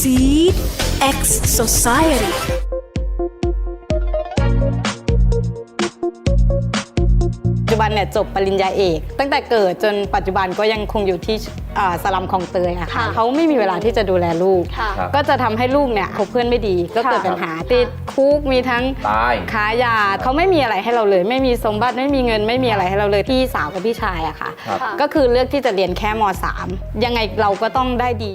Seed X Society ปัจจุบันเนี่ยจบปริญญาเอก ตั้งแต่เกิดจนปัจจุบันก็ยังคงอยู่ที่อ่าสลัมคลองเตยอะค่ะค่ะเขาไม่มีเวลาที่จะดูแลลูก ค่ะ ครับ ก็จะทำให้ลูกเนี่ยคบเพื่อนไม่ดี ก็เกิดค่ะปัญหาติดคุกมีทั้ง ตาย ค้ายาเขาไม่มีอะไรให้เราเลย ไม่มีสมบัติไม่มีเงิน ไม่มีอะไรให้เราเลยพี่สาวกับพี่ชายอะค่ะ ครับ ก็คือเลือกที่จะเรียนแค่ม .3 ยังไงเราก็ต้องได้ดี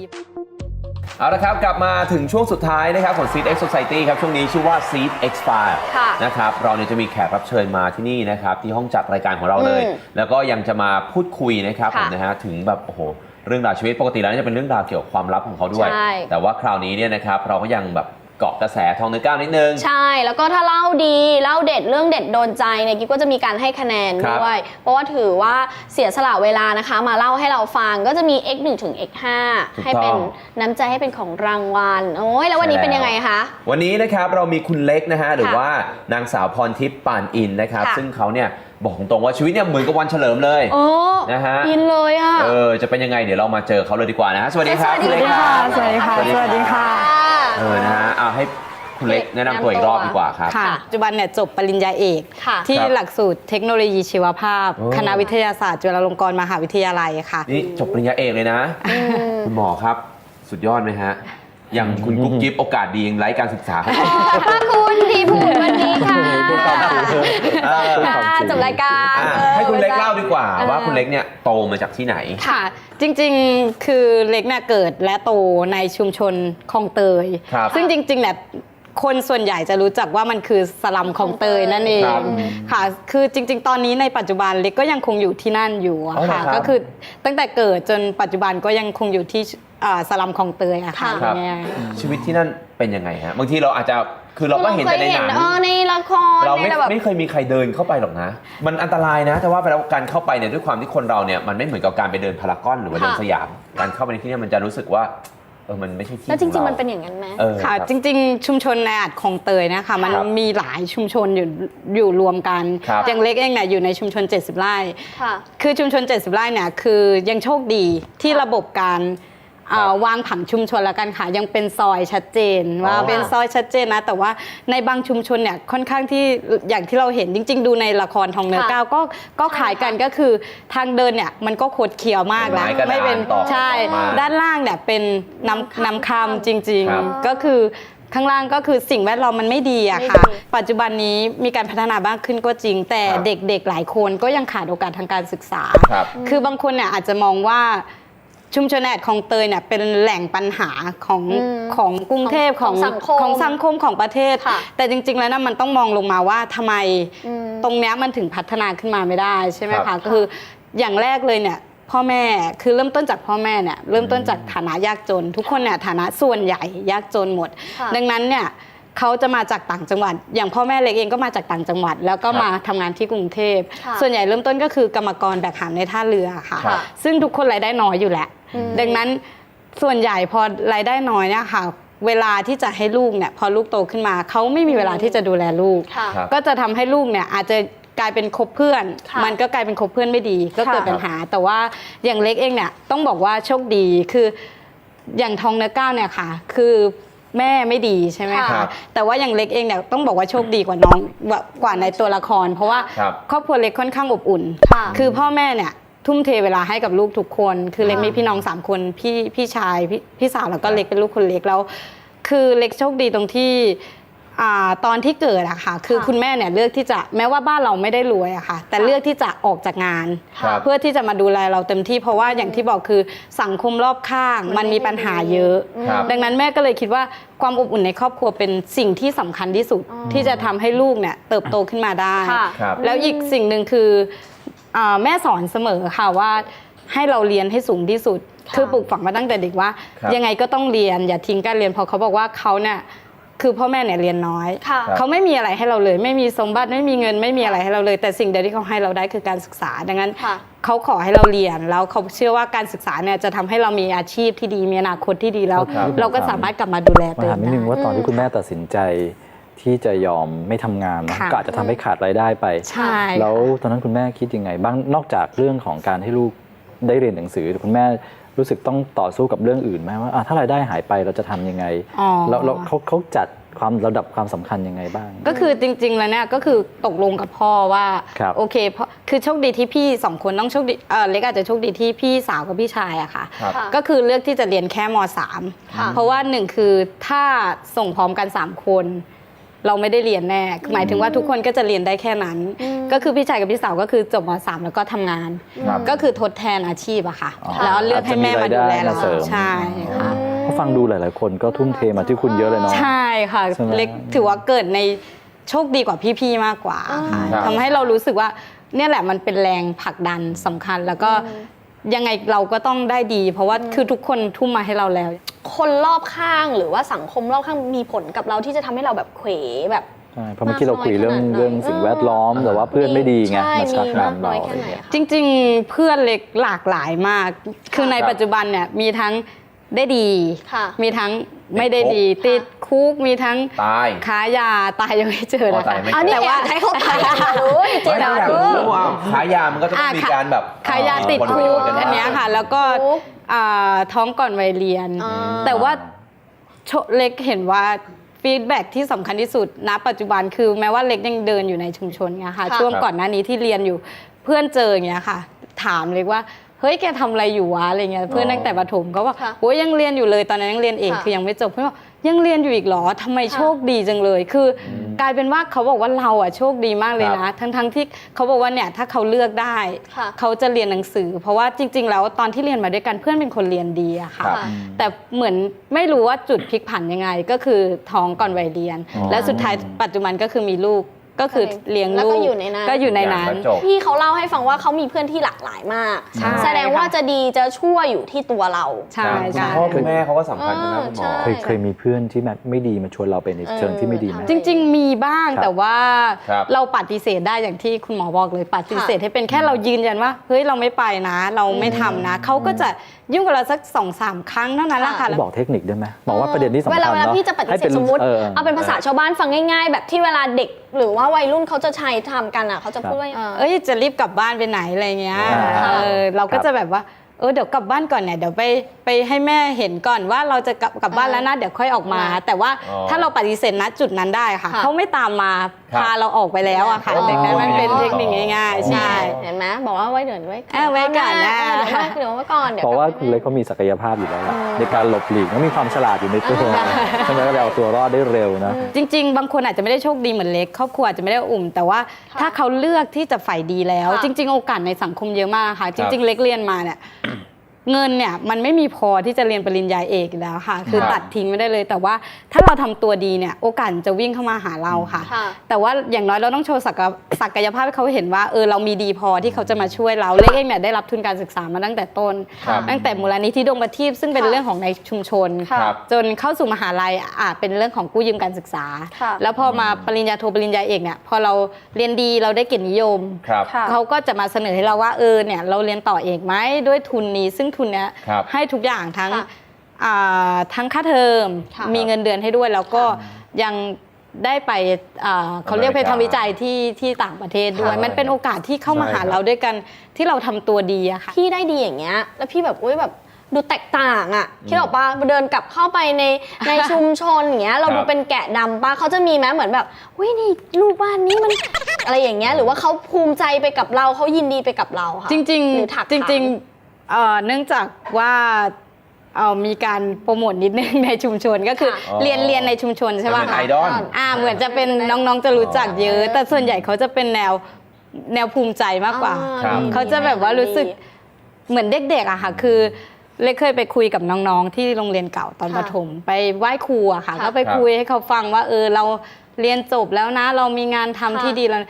เอาละครับกลับมาถึงช่วงสุดท้ายนะครับของ Seed X Society ครับช่วงนี้ชื่อว่า Seed X File ค่ะนะครับเราเนี่ยจะมีแขกรับเชิญมาที่นี่นะครับที่ห้องจัดรายการของเราเลย อืมแล้วก็ยังจะมาพูดคุยนะครับค่ะผมนะฮะถึงแบบโอ้โหเรื่องราวชีวิตปกติแล้วเนี่ยจะเป็นเรื่องราวเกี่ยวกับความลับของเขาด้วย ใช่แต่ว่าคราวนี้เนี่ยนะครับเราก็ยังแบบ เกาะกระแสทองเนื้อก้าวนิดนึง ใช่ แล้วก็ถ้าเล่าดี เล่าเด็ดเรื่องเด็ดโดนใจเนี่ยกิ๊บก็จะมีการให้คะแนนครับด้วย เพราะว่าถือว่าเสียสละเวลานะคะ มาเล่าให้เราฟังก็จะมี x 1ถึง x ถูก5ให้เป็นต้องน้ำใจให้เป็นของรางวัล โอ้ยแล้ววันนี้ใช่เป็นแล้วยังไงคะ วันนี้นะครับเรามีคุณเล็กนะฮะหรือค่ะว่านางสาวพรทิพย์ป่านอินนะครับ ค่ะซึ่งเขาเนี่ยบอกตรงๆว่าชีวิตเนี่ยเหมือนกับวันเฉลิมเลยโอ้นะฮะยินเลยอะเออจะเป็นยังไงเดี๋ยวเรามาเจอเขาเลยดีกว่านะฮะสวัสดีครับสวัสดีณเล็กค่ะรับสวัสดีค่ะสวัสดีค่ะเออนะฮะเอาให้คุณเล็กแนะนำตัวอีกรอบดีกว่าครับค่ะปัจจุบันเนี่ยจบปริญญาเอกค่ะที่ครับหลักสูตรเทคโนโลยีชีวภาพโอ้คณะวิทยาศาสตร์จุฬาลงกรณ์มหาวิทยาลัยค่ะนี่จบปริญญาเอกเลยนะ คุณหมอครับ สุดยอดไหมฮะ อย่างคุณกุ๊บกิ๊บโอกาสดียังไร้การศึกษาขอบพระคุณที่พูดวันนี้ค่ะเออค่ะจบรายการอะออให้คุณเล็กเล่าดีกว่าเออว่าคุณเล็กเนี่ยโตมาจากที่ไหน ค่ะ จริงๆคือเล็กเนี่ยเกิดและโตในชุมชนคลองเตย ครับ ซึ่งจริงๆเนี่ยคนส่วนใหญ่จะรู้จักว่ามันคือสลัมคลองเตยนั่นเองครับค่ะ คือจริง ๆ ตอนนี้ในปัจจุบันเล็กก็ยังคงอยู่ที่นั่นอยู่อะอ๋อเหรอค่ะ ครับ ก็คือตั้งแต่เกิดจนปัจจุบันก็ยังคงอยู่ที่ อ่าสลัมคลองเตยอะค่ะ ครับ เนี่ยชีวิตที่นั่นเป็นยังไงฮะบางทีเราอาจจะคือเราก็เห็นแต่ในหนัง เออในละครเราไม่ในแบบ ไม่เคยมีใครเดินเข้าไปหรอกนะ มันอันตรายนะ แต่ว่าไปแล้วการเข้าไปเนี่ยด้วยความที่คนเราเนี่ยมันไม่เหมือนกับการไปเดินพารากอนหรือว่าเดินค่ะ สยาม การเข้าไปในที่เนี่ยมันจะรู้สึกว่าเออมันไม่ใช่ที่แล้วจริงขอๆเามันเป็นอย่างนั้นไหม เออค่ะ รับ จริง ๆ ชุมชนในอาจคลองเตยนะคะ มันครับมีหลายชุมชนอยู่อยู่รวมกันครับ อย่างเล็กเองเนี่ยอยู่ในชุมชน 70 ไร่ ค่ะ คือชุมชน 70 ไร่เนี่ยคือยังโชคดีที่ระบบการ อ่าวางผังชุมชนแล้วกันค่ะ ยังเป็นซอยชัดเจนว่าอ๋อเป็นซอยชัดเจนนะ แต่ว่าในบางชุมชนเนี่ยค่อนข้างที่อย่างที่เราเห็นจริง ๆ ดูในละครทองเนื้อค่ะก้าวก็ก็ขายกันก็คือทางเดินเนี่ยมันก็คดเคี้ยวมากนะไม้กระดานไม่เป็นต่อใช่มาด้านล่างเนี่ยเป็นน้ำน้ำคำจริงครับๆก็คือข้างล่างก็คือสิ่งแวดล้อมมันไม่ดีอะไม่ค่ะดีปัจจุบันนี้มีการพัฒนามากขึ้นก็จริง แต่ครับเด็กๆหลายคนก็ยังขาดโอกาสทางการศึกษาครับคือบางคนเนี่ยอาจจะมองว่า ชุมชนแอดของเตยเนี่ยเป็นแหล่งปัญหาของอืมของกรุงเทพของของสังคมของสังคมของประเทศค่ะแต่จริง ๆ แล้วนะมันต้องมองลงมาว่าทำไมอืมตรงเนี้ยมันถึงพัฒนาขึ้นมาไม่ได้ใช่ไหมครัคะบก็คืออย่างแรกเลยเนี่ยพ่อแม่คือเริ่มต้นจากพ่อแม่เนี่ยเริ่มต้นจากฐานะยากจน ทุกคนเนี่ยฐานะส่วนใหญ่ยากจนหมดค่ะดังนั้นเนี่ย เขาจะมาจากต่างจังหวัด อย่างพ่อแม่เล็กเองก็มาจากต่างจังหวัด แล้วก็ครับมาทำงานที่กรุงเทพ ค่ะส่วนใหญ่เริ่มต้นก็คือกรรมกรแบกหามในท่าเรือค่ะครับซึ่งทุกคนรายได้น้อยอยู่แหละ อืม ดังนั้นส่วนใหญ่พอรายได้น้อยเนี่ยค่ะ เวลาที่จะให้ลูกเนี่ยพอลูกโตขึ้นมาเขาไม่มีเวลาที่จะดูแลลูก ค่ะ ครับ ก็จะทำให้ลูกเนี่ยอาจจะกลายเป็นคบเพื่อน ค่ะมันก็กลายเป็นคบเพื่อนไม่ดี ก็เกิดค่ะปัญหา แต่ว่าอย่างเล็กเองเนี่ยต้องบอกว่าโชคดีคืออย่างทองเนื้อก้าวเนี่ยค่ะ คือ แม่ไม่ดีใช่ไหมครัคะบแต่ว่าอย่างเล็กเองเนี่ยต้องบอกว่าโชคดีกว่าน้องกว่าในตัวละคร เพราะว่าครับ ครอบครัวเล็กค่อนข้างอบอุ่น ค่ะ คือพ่อแม่เนี่ยทุ่มเทเวลาให้กับลูกทุกคน คือเล็กค่ะ มีพี่น้องสามคนพี่พี่ชายพี่พี่สาวแล้วก็เล็กเป็นลูกคนเล็กแล้ว คือเล็กโชคดีตรงที่ อ่าตอนที่เกิดอะค่ะ คือค่ะ คุณแม่เนี่ยเลือกที่จะแม้ว่าบ้านเราไม่ได้รวยอะค่ะ แต่ค่ะเลือกที่จะออกจากงาน ครับ เพื่อที่จะมาดูแลเราเต็มที่เพราะว่าอย่างที่บอกคือสังคมรอบข้างมันมันมีไม่ได้ปัญหาเยอะ อืม ครับ ดังนั้นแม่ก็เลยคิดว่าความอบอุ่นในครอบครัวเป็นสิ่งที่สำคัญที่สุด อ๋อ ที่จะทำให้ลูกเนี่ยเติบโตขึ้นมาได้ ค่ะ ครับ แล้วอีกสิ่งหนึ่งคืออาแม่สอนเสมอค่ะว่าให้เราเรียนให้สูงที่สุด ค่ะ คือปลูกฝังมาตั้งแต่เด็กว่า ครับยังไงก็ต้องเรียนอย่าทิ้งการเรียนเพราะเขาบอกว่าเขาเนี่ย คือพ่อแม่เนี่ยเรียนน้อย ค่ะครับเขาไม่มีอะไรให้เราเลย ไม่มีสมบัติไม่มีเงินไม่มีอะไรให้เราเลย แต่สิ่งเดียวที่เขาให้เราได้คือการศึกษาดังนั้นค่ะเขาขอให้เราเรียนแล้วเขาเชื่อว่าการศึกษาเนี่ยจะทำให้เรามีอาชีพที่ดีมีอนาคตที่ดีแล้ว ครับ เราก็สามารถกลับมาดูแลมาตัวเอถามงนิดนึงได้ว่าตอนที่คุณแม่ตัดสินใจที่จะยอมไม่ทำงานนะค่ะ ก็อาจจะทำให้ขาดรายได้ไป ใช่แล้วตอนนั้นคุณแม่คิดยังไง บ้างนอกจากเรื่องของการให้ลูกได้เรียนหนังสือคุณแม่ รู้สึกต้องต่อสู้กับเรื่องอื่นไหมว่าอะถ้ารายได้หายไปเราจะทำยังไงอ๋อ แล้วแล้วเขาเขาจัดความระดับความสำคัญยังไงบ้าง ก็คือจริง ๆ แล้วเนี่ยก็คือตกลงกับพ่อว่าครับโอเคเพราะคือโชคดีที่พี่สองคนต้องโชคดีเออเล็กอาจจะโชคดีที่พี่สาวกับพี่ชายอะค่ะ ครับ ค่ะ ก็คือเลือกที่จะเรียนแค่ม ค่ะ 3 เพราะว่าหนึ่งคือถ้าส่งพร้อมกัน 3 คน เราไม่ได้เรียนแน่คือหมายถึงว่าทุกคนก็จะเรียนได้แค่นั้น ก็คือพี่ชายกับพี่สาวก็คือจบม3แล้วก็ทำงาน ครับก็คือทดแทนอาชีพอะค่ะ อ๋อแล้วเลือกให้แม่มาดูแลเราอาจจะมีรายได้มาเสริม ใช่ค่ะ เพราะฟังดูหลาย ๆ คนก็ทุ่มเทมาที่คุณเยอะเลยเนาะ ใช่ค่ะใช่ไหม เล็กถือว่าเกิดในโชคดีกว่าพี่ๆมากกว่าค่ะครับ ทำให้เรารู้สึกว่าเนี่ยแหละมันเป็นแรงผลักดันสำคัญ แล้วก็ ยังไงเราก็ต้องได้ดี เพราะว่าคือทุกคนทุ่มมาให้เราแล้ว คนรอบข้างหรือว่าสังคมรอบข้างมีผลกับเราที่จะทำให้เราแบบเขวแบบ ใช่เพราะเมื่อกี้เราคุยเรื่องมากน้อยขนาดไหนเรื่องสิ่งแวดล้อม แต่ว่าเพื่อนไม่ดีไงใช่มาชักมีมากนำน้เราอยอะแค่ไรไหนเงี้ยคะ จริงๆ เพื่อนเล็กหลากหลายมาก คือในครับปัจจุบันเนี่ยมีทั้งได้ดี ค่ะ มีทั้ง ไม่ได้ดีค่ะติดคุกมีทั้งตายค้ายาตายยังไม่เจออ๋อนะตายคะไม่อันนี้แต่ว่าให้เขาตายรู้เจไม่ดาได้อยากรู้รู้ว่าขายยามันก็จะต้องมีการแบบขายยาติดผลประคุโยกชน์กันอันเนี้ยค่ะ แล้วก็คุกอ่าท้องก่อนวัยเรียนอ่าแต่ว่าโชเล็กเห็นว่าฟีดแบ็ที่สำคัญที่สุดณปัจจุบันคือแม้ว่าเล็กยังเดินอยู่ในชุมชนไงค่ะค่ะ ช่วงก่อนหน้านี้ที่เรียนอยู่เพื่อนเจออย่างเงี้ยค่ะ ถามเล็กว่า เฮ้ยแกทำอะไรอยู่วะอะไรเงี้ยเพื่อนตั้งแต่ประถมก็ว่าค่ะโอ้ยยังเรียนอยู่เลยตอนนั้นยังเรียนเอกค่ะคือยังไม่จบเพื่อนบอกยังเรียนอยู่อีกเหรอทำไมค่ะโชคดีจังเลย คือ กลายเป็นว่าเขาบอกว่าเราอะโชคดีมากเลยนะทั้งทั้งๆที่เขาบอกว่าเนี่ยถ้าเขาเลือกได้ค่ะเขาจะเรียนหนังสือ เพราะว่าจริง ๆ แล้วตอนที่เรียนมาด้วยกันเพื่อนเป็นคนเรียนดีอะค่ะครับแต่เหมือนไม่รู้ว่าจุดพลิกผันยังไงก็คือท้องก่อนวัยเรียนอ๋อและสุดท้ายปัจจุบันก็คือมีลูก ก็คือเลี้ยงแล้วลูก็กอยู่ในนั้น ก็อยู่ในนั้นแล้วจบ พี่เขาเล่าให้ฟังว่าเขามีเพื่อนที่หลากหลายมาก ใช่ แสดงว่าจะดีจะชั่วอยู่ที่ตัวเรา ใช่คุณใช่พ่อคุณแม่เขาก็สำคัญนะคุณหมอใช่เคยเคยมีเพื่อนที่แบบไม่ดีมาชวนเราไปในเชิงที่ไม่ดีไหม จริง ๆ มีบ้างครับ แต่ว่าครับ เราปฏิเสธได้อย่างที่คุณหมอบอกเลยปฏิเสธให้เป็นแค่เรายืนยันว่าเฮ้ยเราไม่ไปนะ เราไม่ทำนะเขาก็จะยุ่งกับเราสักสองสามครั้งเท่านั้นแหละค่ะได้บอกเทคนิคได้ไหมบอกว่าประเด็นที่สำคัญเวลาเวลาเนาะพี่จะปฏิให้เสป็ธนสมมติออ เอาเป็นภาษาชาวบ้านฟังง่าย ๆ แบบที่เวลาเด็ก หรือว่าวัยรุ่นเขาจะใช้ทำกันอะเขาจะพูดว่าเอ้ยจะรีบกลับบ้านไปไหนอะไรเงี้ยอ่า เออเราก็ครับจะแบบว่า เออเดี๋ยวกลับบ้านก่อนเนี่ยเดี๋ยวไปไปให้แม่เห็นก่อนว่าเราจะกลับกลับบ้านแล้วนะเดี๋ยวค่อยออกมาอ่าแต่ว่าอ๋อถ้าเราปฏิเสธณจุดนั้นได้ค่ะ ค่ะ เขาไม่ตามมาครับ พาเราออกไปแล้วอะค่ะอ๋อ ดังนั้นมันเป็นเทคนิคง่ายๆใช่ เห็นไหมบอกว่าไว้เดี๋ยวไว้เออไว้ก่อนนะเเดี๋ยวไว้เดี๋ยวไว้ก่อนเดี๋ยวเพราะว่าลับคุณเล็กเขามีศักยภาพอยู่แล้วล่ะในการหลบหลีกเขามีความฉลาดอยู่ในตัวใช่ไหมก็เลยเอาตัวรอดได้เร็วนะ จริง ๆ บางคนอาจจะไม่ได้โชคดีเหมือนเล็กครอบครัวอาจจะไม่ได้อุ่ม แต่ว่าถ้าเขาเลือกที่จะใฝ่ดีแล้ว ค่ะจริง ๆ โอกาสในสังคมเยอะมากค่ะ จริง ๆ เล็กเรียนมาเนี่ย เงินเนี่ยมันไม่มีพอที่จะเรียนปริญญาเอกอยู่แล้วค่ะ คือครับตัดทิ้งไม่ได้เลย แต่ว่าถ้าเราทำตัวดีเนี่ยโอกาสจะวิ่งเข้ามาหาเราค่ะ ค่ะ แต่ว่าอย่างน้อยเราต้องโชว์ศักยศักยภาพให้เขาเห็นว่าเออเรามีดีพอที่เขาจะมาช่วยเราเล็กเองเนี่ยได้รับทุนการศึกษามาตั้งแต่ต้น ครับตั้งแต่มูลนิธิดวงประทีปซึ่งเป็นค่ะเรื่องของในชุมชนครับ จนเข้าสู่มหาลัยอะเป็นเรื่องของกู้ยืมการศึกษา ค่ะ แล้วพอมาปริญญาโทปริญญาเอกเนี่ยพอเราเรียนดีเราได้เกียรตินิยม ครับ ค่ะ เขาก็จะมาเสนอให้เราว่าเออเนี่ยเราเรียนต่อเอกไหมด้วยทุนนี้ซึ่งทุนเนี้ยครับให้ทุกอย่างทั้งค่ะอ่าทั้งค่าเทอมค่ะมีเงินเดือนให้ด้วย แล้วก็ยังได้ไปอ่าเขาเรียกไปอเมริกาทำวิจัยที่ที่ต่างประเทศด้วยใช่มันเป็นโอกาสที่เข้ามาใช่หาครับ เราด้วยกันที่เราทำตัวดีอะค่ะ พี่ได้ดีอย่างเงี้ย แล้วพี่แบบอุ้ยแบบดูแตกต่างอะคิดออกปะเดินกลับเข้าไปในในชุมชนอย่างเงี้ย เราครับดูเป็นแกะดำปะเขาจะมีไหมเหมือนแบบอุ้ยนี่ลูกบ้านนี้มัน อะไรอย่างเงี้ย หรือว่าเขาภูมิใจไปกับเราเขายินดีไปกับเราค่ะจริงหรือถักๆ จริง ๆ เอ่อเนื่องจากว่าเอ่อมีการโปรโมทนิดนึง ในชุมชนก็คือค่ะเรียนเรียนในชุมชนใช่ป่ะเป็นคะไอดอล อ่าเหมือนจะเป็นน้องๆจะรู้จักเยอะ แต่ส่วนใหญ่เขาจะเป็นแนวแนวภูมิใจมากกว่าครับเขาจะแบบว่ารู้สึกเหมือนเด็กๆอะค่ะ คือเล็กเคยไปคุยกับน้องๆ ที่โรงเรียนเก่าตอนค่ะประถม ไปไหว้ครูอะค่ะ ค่ะก็ไปคุยให้เขาฟังว่าเออเราเรียนจบแล้วนะ เรามีงานทำค่ะที่ดีแล้ว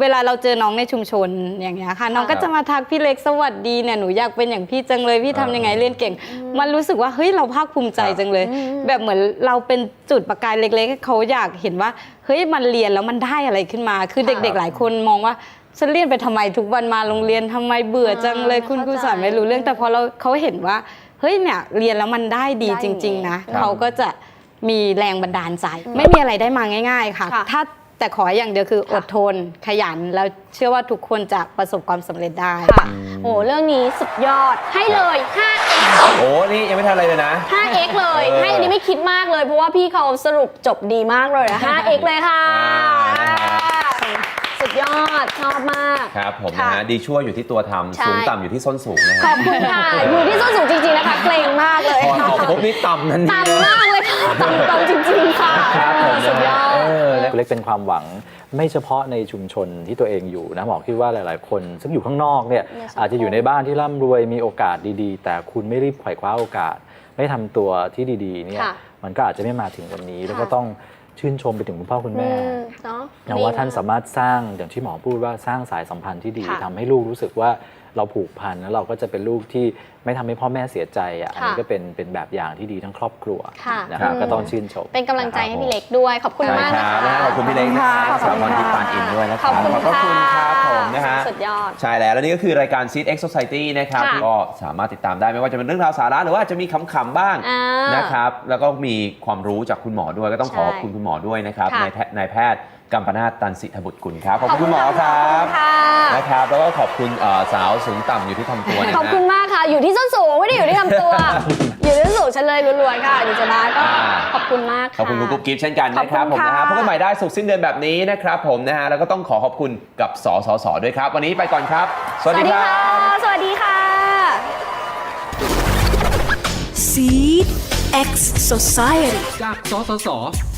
เวลาเราเจอน้องในชุมชนอย่างเงี้ยค่ะ น้องก็จะมาทักพี่เล็กสวัสดีเนี่ยหนูอยากเป็นอย่างพี่จังเลยพี่ทำยังไงเรียนเก่ง มันรู้สึกว่าเฮ้ยเราภาคภูมิใจจังเลย แบบเหมือนเราเป็นจุดประกายเล็กๆให้เขาอยากเห็นว่าเฮ้ยมันเรียนแล้วมันได้อะไรขึ้นมา คือเด็ก ๆ หลายคนมองว่าฉันเรียนไปทำไมทุกวันมาโรงเรียนทำไมเบื่อจังเลยอ่าคุณครูเข้าใจสอนไม่รู้เรื่องแต่พอเราเขาเห็นว่าเฮ้ยเนี่ยเรียนแล้วมันได้ดีได้จอย่างนี้ริง ๆ นะครับเขาก็จะมีแรงบันดาลใจ ไม่มีอะไรได้มาง่าย ๆ ค่ะค่ะถ้า แต่ขออย่างเดียวคืออดทนขยัน แล้วเชื่อว่าทุกคนจะประสบความสำเร็จได้ ค่ะโอ้เรื่องนี้สุดยอดให้เลย 5x โอ้นี่ยังไม่ทันอะไรเลยนะ 5x เลยเออ ให้อันนี้ไม่คิดมากเลย เพราะว่าพี่เขาสรุปจบดีมากเลยนะ 5x เลยค่ะอ่าสุดยอด ชอบมาก ครับผมค่ะนะฮะดีชั่วอยู่ที่ตัวทำใช่ สูงต่ำอยู่ที่ส้นสูงนะขฮะอบคุณค่ะอยู่ที่ส้นสูงจริง ๆ นะคะ เกรงมากเลยพอตกปุ๊บนี่ต่ำทันทีต่ำมาก เลยค่ะต่ำต่ำจริงๆค่ะครับผมสุดยอด เออนะเล็กเป็นความหวังไม่เฉพาะในชุมชนที่ตัวเองอยู่นะหมอคิดว่าหลาย ๆ คน ซึ่งอยู่ข้างนอกเนี่ยในสังคม อาจจะอยู่ในบ้านที่ร่ำรวยมีโอกาสดีๆ แต่คุณไม่รีบไขว่คว้าโอกาส ไม่ทำตัวที่ดี ๆ เนี่ย ค่ะมันก็อาจจะไม่มาถึงวันนี้ แล้วก็ค่ะ ต้องชื่นชมไปถึงคุณพ่อคุณอืแม่ มเนาะ นะว่าท่านสามารถสร้างอย่างที่หมอพูดว่าสร้างสายสัมพันธ์ที่ดีค่ะทำให้ลูกรู้สึกว่า เราผูกพันแล้วเราก็จะเป็นลูกที่ไม่ทำให้พ่อแม่เสียใจอะอันนี้ค่ะก็เป็นเป็นแบบอย่างที่ดีทั้งครอบครัวค่ะนะครับอืมก็ต้องชื่นชม เป็นกำลังใจให้พี่เล็กด้วยขอบคุณใช่มากคนะรับคะนะฮะขอบคุณพี่เล็กนะครับขอบสำหรับคุวันณที่ค่ะปานอินด้วยนะคขรัอบบคุณขอบพระคุณครับผมนะฮะสุดยอดใช่แล้วและนี่ก็คือรายการ Seed X Society นะครับค่ะก็สามารถติดตามได้ไม่ว่าจะเป็นเรื่องราวสาระหรือว่าจะมีขำๆบ้างอ่านนะครับแล้วก็มีความรู้จากคุณหมอด้วยก็ต้องขอขอบคุณคุณหมอด้วยนะครับค่ะนายแพทย์นายแพทย์ กัมปนาตตันสิทธบุตรกุลครับ ขอบคุณคุณหมอครับค่ะ นะครับ แล้วก็ขอบคุณเอ่อสาวสูงต่ำอยู่ที่ทำตัวนะขอบฮะ คุณมากค่ะ อยู่ที่ส้นสูงไม่ได้อยู่ที่ลำตัว อยู่ที่ส้นสูงฉันเลยล้วนๆค่ะอยู่จะมาก็อ่า ขอบคุณมากค่ะขอบคุณคุณกุ๊กกิ๊ฟเช่นกันนะครับขผอบมคุณนะค่ะ ฮะพบกันใหม่ได้สุกร์สิ้นเดือนแบบนี้นะครับผมนะฮะแล้วก็ต้องขอขอบคุณกับสสสด้วยครับ วันนี้ไปก่อนครับสวัสดีครับ สวัสดีค่ะ Seed X Society จากสสส